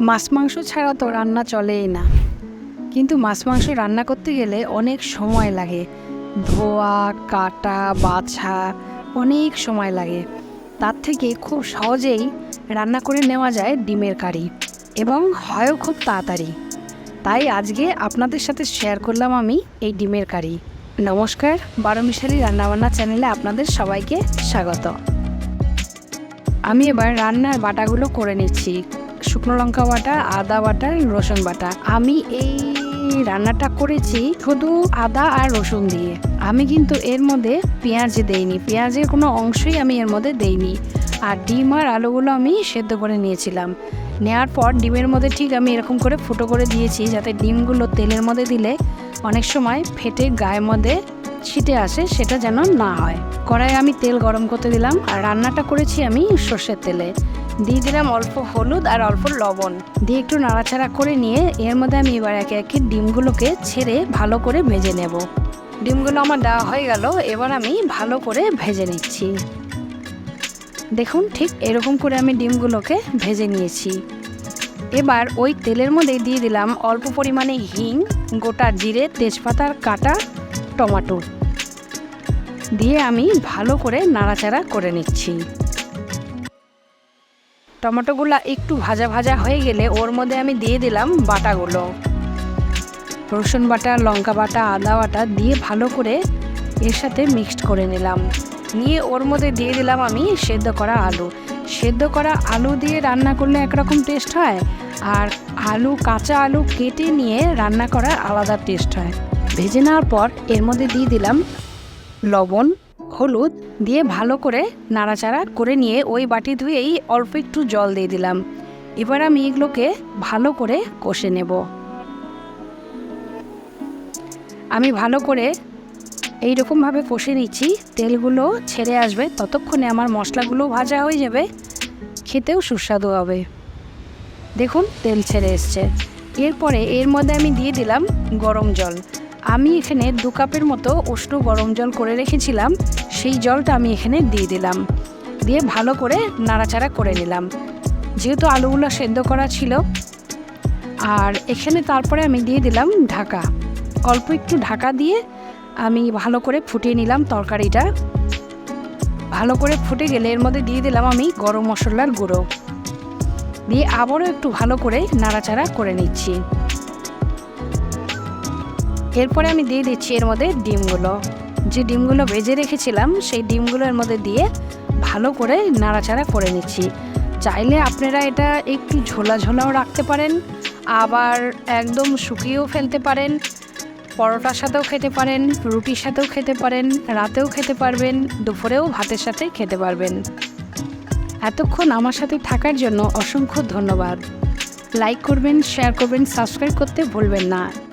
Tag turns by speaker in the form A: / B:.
A: মাছ মাংস ছাড়া তো রান্না চলেই না। কিন্তু মাছ মাংস রান্না করতে গেলে অনেক সময় লাগে। ধোয়া, কাটা, বাছা, অনেক সময় লাগে। তার থেকে খুব সহজেই রান্না করে নেওয়া যায় ডিমের কারি এবং হয়ও খুব তাড়াতাড়ি। তাই আজকে আপনাদের সাথে শেয়ার করলাম আমি এই ডিমের কারি। নমস্কার বারো মিশালি রান্নাবান্না চ্যানেলে আপনাদের সবাইকে স্বাগত। আমি এবার রান্নার বাটাগুলো করে নিচ্ছি। শুকনো লঙ্কা বাটা, আদা বাটা, রসুন বাটা। আমি এই রান্নাটা করেছি শুধু আদা আর রসুন দিয়ে। আমি কিন্তু এর মধ্যে পেঁয়াজ দেইনি। পেঁয়াজের কোনো অংশই আমি এর মধ্যে দেইনি। আর ডিম আর আলুগুলো আমি সেদ্ধ করে নিয়েছিলাম। নেওয়ার পর ডিমের মধ্যে ঠিক আমি এরকম করে ফুটো করে দিয়েছি যাতে ডিমগুলো তেলের মধ্যে দিলে অনেক সময় ফেটে গায়ের মধ্যে ছিটে আসে, সেটা যেন না হয়। কড়াইয়ে আমি তেল গরম করতে দিলাম। আর রান্নাটা করেছি আমি সর্ষের তেলে। দিয়ে দিলাম অল্প হলুদ আর অল্প লবণ। দিয়ে একটু নাড়াচাড়া করে নিয়ে এর মধ্যে আমি এবার একে একে ডিমগুলোকে ছেড়ে ভালো করে ভেজে নেব। ডিমগুলো আমার দেওয়া হয়ে গেল, এবার আমি ভালো করে ভেজে নিচ্ছি। দেখুন ঠিক এরকম করে আমি ডিমগুলোকে ভেজে নিয়েছি। এবার ওই তেলের মধ্যে দিয়ে দিলাম অল্প পরিমাণে হিং, গোটা জিরে তেজপাতার কাটা টমেটো। দিয়ে আমি ভালো করে নাড়াচাড়া করে নিচ্ছি। টমেটোগুলো একটু ভাজা ভাজা হয়ে গেলে ওর মধ্যে আমি দিয়ে দিলাম বাটাগুলো। রসুন বাটা, লঙ্কা বাটা, আদা বাটা দিয়ে ভালো করে এর সাথে মিক্সড করে নিলাম। নিয়ে ওর মধ্যে দিয়ে দিলাম আমি সেদ্ধ করা আলু। সেদ্ধ করা আলু দিয়ে রান্না করলে একরকম টেস্ট হয় আর আলু, কাঁচা আলু কেটে নিয়ে রান্না করা আলাদা টেস্ট হয়। ভেজে নেওয়ার পর এর মধ্যে দিয়ে দিলাম লবণ হলুদ দিয়ে ভালো করে নাড়াচাড়া করে নিয়ে ওই বাটি ধুয়েই অল্প একটু জল দিয়ে দিলাম। এবার আমি এগুলোকে ভালো করে কষে নেব। আমি ভালো করে এই রকমভাবে কষে নিচ্ছি, তেলগুলো ছেড়ে আসবে, ততক্ষণে আমার মশলাগুলো ভাজা হয়ে যাবে, খেতেও সুস্বাদু হবে। দেখুন, তেল ছেড়ে এসছে। এরপরে এর মধ্যে আমি দিয়ে দিলাম গরম জল। আমি এখানে দু কাপের মতো উষ্ণ গরম জল করে রেখেছিলাম। সেই জলটা আমি এখানে দিয়ে দিলাম। দিয়ে ভালো করে নাড়াচাড়া করে নিলাম। যেহেতু আলুগুলো সেদ্ধ করা ছিল। আর এখানে তারপরে আমি দিয়ে দিলাম ঢাকা। অল্প একটু ঢাকা দিয়ে আমি ভালো করে ফুটিয়ে নিলাম তরকারিটা। ভালো করে ফুটে গেলে এর মধ্যে দিয়ে দিলাম আমি গরম মশলার গুঁড়ো। দিয়ে আবারও একটু ভালো করে নাড়াচাড়া করে নিচ্ছি। এরপরে আমি দিয়ে দিচ্ছি এর মধ্যে ডিমগুলো। যে ডিমগুলো ভেজে রেখেছিলাম, সেই ডিমগুলো এর মধ্যে দিয়ে ভালো করে নাড়াচাড়া করে নিচ্ছি। চাইলে আপনারা এটা একটু ঝোলা ঝোলাও রাখতে পারেন, আবার একদম শুকিয়েও ফেলতে পারেন, পরোটার সাথেও খেতে পারেন, রুটির সাথেও খেতে পারেন, রাতেও খেতে পারবেন, দুপুরেও ভাতের সাথে খেতে পারবেন। এতক্ষণ আমার সাথে থাকার জন্য অসংখ্য ধন্যবাদ। লাইক করবেন, শেয়ার করবেন, সাবস্ক্রাইব করতে ভুলবেন না।